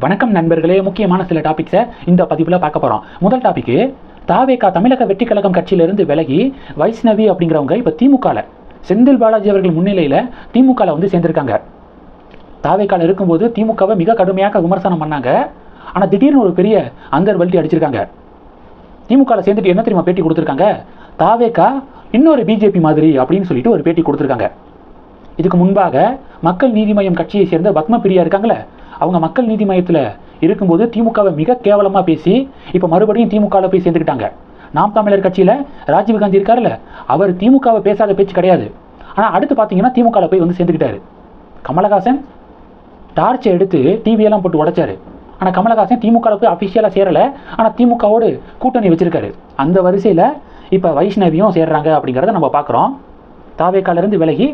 வணக்கம் நண்பர்களே முக்கியமான சில டாபிக்ஸை இந்த பதிவில் பார்க்க போகிறோம் முதல் டாபிக்கு தாவேகா தமிழக வெற்றி கழகம் கட்சியிலிருந்து விலகி வைஷ்ணவி அப்படிங்கிறவங்க இப்போ திமுகவில் செந்தில் பாலாஜி அவர்கள் முன்னிலையில் திமுகவில் வந்து சேர்ந்திருக்காங்க. தாவேக்கால இருக்கும்போது திமுகவை மிக கடுமையாக விமர்சனம் பண்ணாங்க. ஆனால் திடீர்னு ஒரு பெரிய அந்தர் வல்ட்டி அடிச்சிருக்காங்க. திமுகவில் சேர்ந்துட்டு என்ன தெரியுமா பேட்டி கொடுத்துருக்காங்க? தாவேக்கா இன்னொரு பிஜேபி மாதிரி அப்படின்னு சொல்லிட்டு ஒரு பேட்டி கொடுத்துருக்காங்க. இதுக்கு முன்பாக மக்கள் நீதி மய்யம் கட்சியை சேர்ந்த பத்மபிரியா இருக்காங்களே அவங்க மக்கள் நீதி மையத்தில் இருக்கும்போது திமுகவை மிக கேவலமாக பேசி இப்போ மறுபடியும் திமுகவில் போய் சேர்ந்துக்கிட்டாங்க. நாம் தமிழர் கட்சியில் ராஜீவ்காந்தி இருக்கார்ல அவர் திமுகவை பேசாத பேச்சு கிடையாது. ஆனால் அடுத்து பார்த்தீங்கன்னா திமுகவில் போய் வந்து சேர்ந்துக்கிட்டாரு. கமலஹாசன் டார்ச்சை எடுத்து டிவியெல்லாம் போட்டு உடைச்சாரு. ஆனால் கமலஹாசன் திமுகவில் போய் அஃபிஷியலாக சேரலை. ஆனால் திமுகவோடு கூட்டணி வச்சிருக்காரு. அந்த வரிசையில் இப்போ வைஷ்ணவியும் சேர்றாங்க அப்படிங்கிறத நம்ம பார்க்குறோம் தாவேக்காலேருந்து விலகி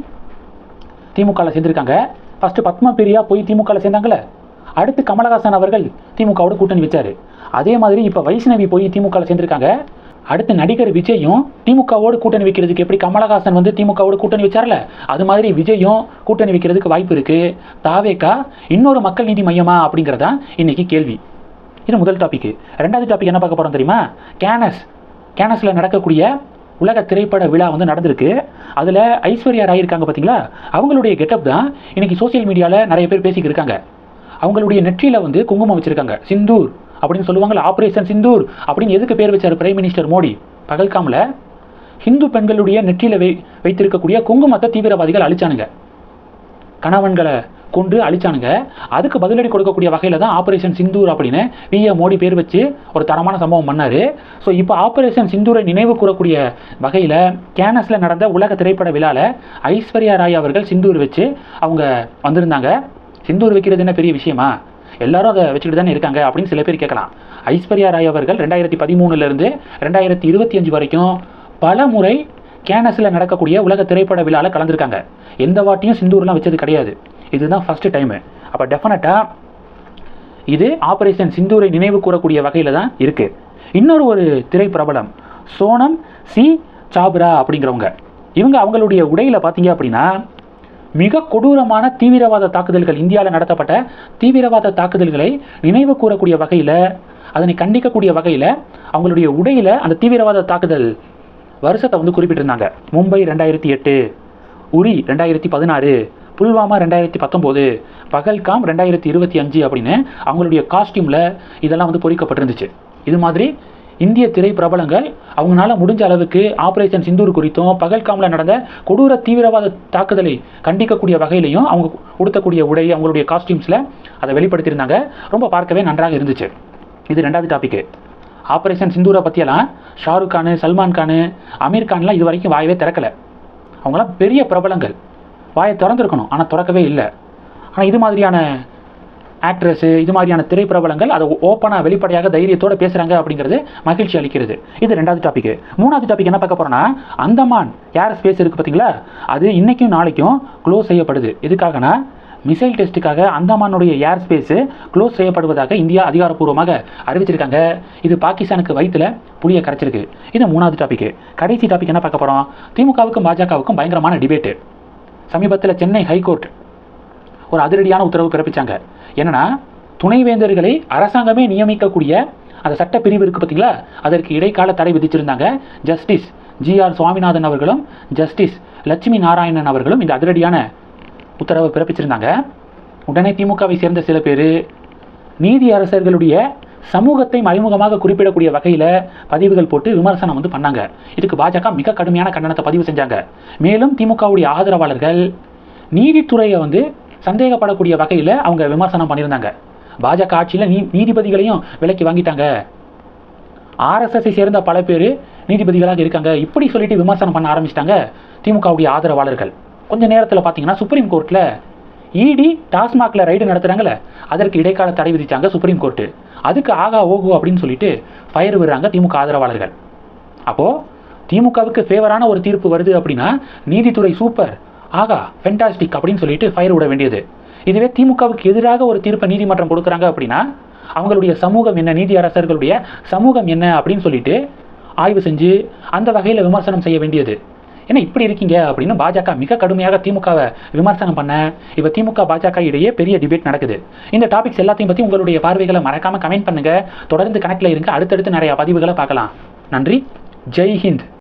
திமுகவில் சேர்ந்துருக்காங்க. ஃபஸ்ட்டு பத்ம பிரியா போய் திமுகவில் சேர்ந்தாங்களே அடுத்து கமலஹாசன் அவர்கள் திமுகவோட கூட்டணி வச்சாரு. அதே மாதிரி இப்போ வைஷ்ணவி போய் திமுகவில் சேர்ந்திருக்காங்க. அடுத்து நடிகர் விஜயும் திமுகவோடு கூட்டணி வைக்கிறதுக்கு எப்படி கமலஹாசன் வந்து திமுகவோட கூட்டணி வச்சார்ல? அது மாதிரி விஜயும் கூட்டணி வைக்கிறதுக்கு வாய்ப்பு இருக்குது தாவேக்கா இன்னொரு மக்கள் நீதி மையமா அப்படிங்கிறதா இன்னைக்கு கேள்வி. இது முதல் டாபிக் ரெண்டாவது டாபிக் என்ன பார்க்க போகிறோம் தெரியுமா? கேனஸ். கேனஸில் நடக்கக்கூடிய உலக திரைப்பட விழா வந்து நடந்திருக்கு. அதில் ஐஸ்வர்யா ராய் இருக்காங்க பார்த்தீங்களா அவங்களுடைய கெட்டப் தான் இன்றைக்கி சோஷியல் மீடியாவில் நிறைய பேர் பேசிக்கிட்டு இருக்காங்க. அவங்களுடைய நெற்றியில் வந்து குங்குமம் வச்சுருக்காங்க. சிந்தூர் அப்படின்னு சொல்லுவாங்கல்ல ஆப்ரேஷன் சிந்தூர் அப்படின்னு எதுக்கு பேர் வச்சார் பிரைம் மினிஸ்டர் மோடி? பகல்காமில் ஹிந்து பெண்களுடைய நெற்றியில் வை வைத்திருக்கக்கூடிய குங்குமத்தை தீவிரவாதிகள் அழிச்சானுங்க. கணவன்களை கொண்டு அழிச்சானுங்க. அதுக்கு பதிலடி கொடுக்கக்கூடிய வகையில் தான் ஆப்ரேஷன் சிந்தூர் அப்படின்னு பிஏ மோடி பேர் வச்சு ஒரு தரமான சம்பவம் பண்ணார். ஸோ இப்போ ஆப்ரேஷன் சிந்தூரை நினைவு கூறக்கூடிய வகையில் கேனஸில் நடந்த உலக திரைப்பட விழாவில் ஐஸ்வர்யா ராய் அவர்கள் சிந்தூர் வச்சு அவங்க வந்திருந்தாங்க. சிந்தூர் வைக்கிறது என்ன பெரிய விஷயமா? எல்லாரும் அதை வச்சுக்கிட்டு தானே இருக்காங்க அப்படின்னு சில பேர் கேட்கலாம். ஐஸ்வர்யா ராய் அவர்கள் ரெண்டாயிரத்தி பதிமூணுலேருந்து ரெண்டாயிரத்தி இருபத்தி அஞ்சு வரைக்கும் பல முறை கேனஸில் நடக்கக்கூடிய உலக திரைப்பட விழாவில் கலந்துருக்காங்க. எந்த வாட்டியும் சிந்தூர்லாம் வச்சது கிடையாது. இதுதான் ஃபஸ்ட்டு டைமு அப்போ டெஃபினட்டாக இது ஆப்ரேஷன் சிந்தூரை நினைவு கூறக்கூடிய வகையில் தான் இருக்குது இன்னொரு ஒரு திரைப்பிரபலம் சோனம் சி சாப்ரா அப்படிங்கிறவங்க. இவங்க அவங்களுடைய உடையில் பார்த்தீங்க அப்படின்னா மிக கொடூரமான தீவிரவாத தாக்குதல்கள் இந்தியாவில் நடத்தப்பட்ட தீவிரவாத தாக்குதல்களை நினைவு கூறக்கூடிய வகையில் அதனை கண்டிக்கக்கூடிய வகையில் அவங்களுடைய உடையில் அந்த தீவிரவாத தாக்குதல் வருஷத்தை வந்து குறிப்பிட்டிருந்தாங்க. மும்பை ரெண்டாயிரத்தி எட்டு உரி ரெண்டாயிரத்தி பதினாறு புல்வாமா ரெண்டாயிரத்தி பத்தொம்போது பகல்காம் ரெண்டாயிரத்தி இருபத்தி அஞ்சு அப்படின்னு அவங்களுடைய காஸ்டியூமில் இதெல்லாம் வந்து பொறிக்கப்பட்டிருந்துச்சு. இது மாதிரி இந்திய திரை பிரபலங்கள் அவங்களால முடிஞ்ச அளவுக்கு ஆபரேஷன் சிந்தூர் குறித்தும் பகல்காமில் நடந்த கொடூர தீவிரவாத தாக்குதலை கண்டிக்கக்கூடிய வகையிலையும் அவங்க உடுத்தக்கூடிய உடை அவங்களுடைய காஸ்டியூம்ஸில் அதை வெளிப்படுத்தியிருந்தாங்க. ரொம்ப பார்க்கவே நன்றாக இருந்துச்சு. இது ரெண்டாவது டாபிக்கு ஆப்ரேஷன் சிந்தூரை பற்றியெல்லாம் ஷாருக் கானு சல்மான் கானு அமீர் கான்லாம் இது வரைக்கும் வாயவே திறக்கலை. அவங்களாம் பெரிய பிரபலங்கள். வாயை திறந்துருக்கணும் ஆனால் திறக்கவே இல்லை. ஆனால் இது மாதிரியான ஆக்ட்ரஸு இது மாதிரியான திரைப்பிரபலங்கள் அதை ஓப்பனாக வெளிப்படையாக தைரியத்தோடு பேசுகிறாங்க அப்படிங்கிறது மகிழ்ச்சி அளிக்கிறது. இது ரெண்டாவது டாபிக் மூணாவது டாபிக் என்ன பார்க்க போகிறோன்னா அந்தமான் ஏர் ஸ்பேஸ் இருக்குது பார்த்தீங்களா? அது இன்றைக்கும் நாளைக்கும் க்ளோஸ் செய்யப்படுது. எதுக்காகனா மிசைல் டெஸ்ட்டுக்காக அந்தமானுடைய ஏர் ஸ்பேஸு க்ளோஸ் செய்யப்படுவதாக இந்தியா அதிகாரப்பூர்வமாக அறிவிச்சிருக்காங்க. இது பாகிஸ்தானுக்கு வயிற்றில் புளியை கரைச்சிருக்கு. இது மூணாவது டாபிக் கடைசி டாபிக் என்ன பார்க்க போகிறோம் திமுகவுக்கும் பாஜகவுக்கும் பயங்கரமான டிபேட்டு சமீபத்தில் சென்னை ஹைகோர்ட் ஒரு அதிரடியான உத்தரவு பிறப்பிச்சாங்க. என்னன்னா துணைவேந்தர்களை அரசாங்கமே நியமிக்கக்கூடிய அந்த சட்ட பிரிவு இருக்குது பார்த்தீங்களா அதற்கு இடைக்கால தடை விதிச்சிருந்தாங்க. ஜஸ்டிஸ் ஜி ஆர் சுவாமிநாதன் அவர்களும் ஜஸ்டிஸ் லட்சுமி நாராயணன் அவர்களும் இந்த அதிரடியான உத்தரவை பிறப்பிச்சிருந்தாங்க. உடனே திமுகவை சேர்ந்த சில பேர் நீதி அரசர்களுடைய சமூகத்தை மறைமுகமாக குறிப்பிடக்கூடிய வகையில் பதிவுகள் போட்டு விமர்சனம் வந்து பண்ணாங்க. இதுக்கு பாஜக மிக கடுமையான கண்டனத்தை பதிவு செஞ்சாங்க. மேலும் திமுகவுடைய ஆதரவாளர்கள் நீதித்துறையை வந்து சந்தேகப்படக்கூடிய வகையில் அவங்க விமர்சனம் பண்ணியிருந்தாங்க. பாஜக ஆட்சியில் நீ நீதிபதிகளையும் விலைக்கு வாங்கிட்டாங்க. ஆர்எஸ்எஸ்ஸை சேர்ந்த பல பேர் நீதிபதிகளாக இருக்காங்க. இப்படி சொல்லிட்டு விமர்சனம் பண்ண ஆரம்பிச்சிட்டாங்க திமுகவுடைய ஆதரவாளர்கள். கொஞ்ச நேரத்தில் பார்த்தீங்கன்னா சுப்ரீம் கோர்ட்டில் இடி டாஸ்மாகில் ரைடு நடத்துகிறாங்களே அதற்கு இடைக்கால தடை விதித்தாங்க சுப்ரீம் கோர்ட்டு அதுக்கு ஆகா ஓகோ அப்படின்னு சொல்லிட்டு ஃபயர் விடுறாங்க திமுக ஆதரவாளர்கள். அப்போது திமுகவுக்கு ஃபேவரான ஒரு தீர்ப்பு வருது அப்படின்னா நீதித்துறை சூப்பர் ஆகா ஃபென்டாஸ்டிக் அப்படின்னு சொல்லிட்டு ஃபயர் விட வேண்டியது. இதுவே திமுகவுக்கு எதிராக ஒரு தீர்ப்பை நீதிமன்றம் கொடுக்குறாங்க அப்படின்னா அவங்களுடைய சமூகம் என்ன நீதி அரசர்களுடைய சமூகம் என்ன அப்படின்னு சொல்லிட்டு ஆய்வு செஞ்சு அந்த வகையில் விமர்சனம் செய்ய வேண்டியது. ஏன்னா இப்படி இருக்கீங்க அப்படின்னு பாஜக மிக கடுமையாக திமுகவை விமர்சனம் பண்ண இப்போ திமுக பாஜக இடையே பெரிய டிபேட் நடக்குது. இந்த டாபிக்ஸ் எல்லாத்தையும் பற்றி உங்களுடைய பார்வைகளை மறக்காம கமெண்ட் பண்ணுங்க. தொடர்ந்து கணக்கில் இருங்க அடுத்தடுத்து நிறைய பதிவுகளை பார்க்கலாம். நன்றி. ஜெய் ஹிந்த்.